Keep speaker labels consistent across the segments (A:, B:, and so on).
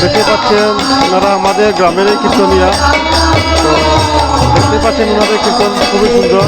A: দেখতে পাচ্ছেন ওনারা আমাদের গ্রামেরই কীর্তনিয়া। তো দেখতে পাচ্ছেন ওনাদের কীর্তন খুবই সুন্দর।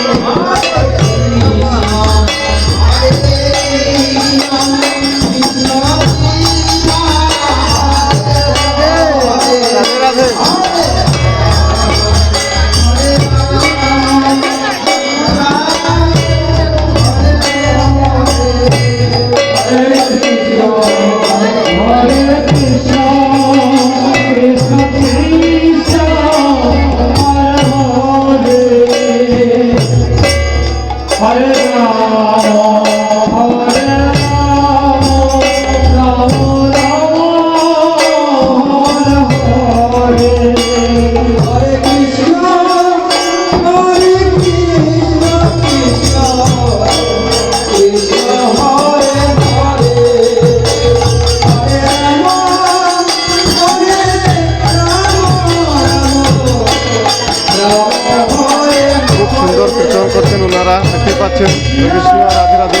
A: Nossa! আপনারা দেখতে পাচ্ছেন কৃষ্ণ রাধে রাধে।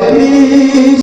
B: করি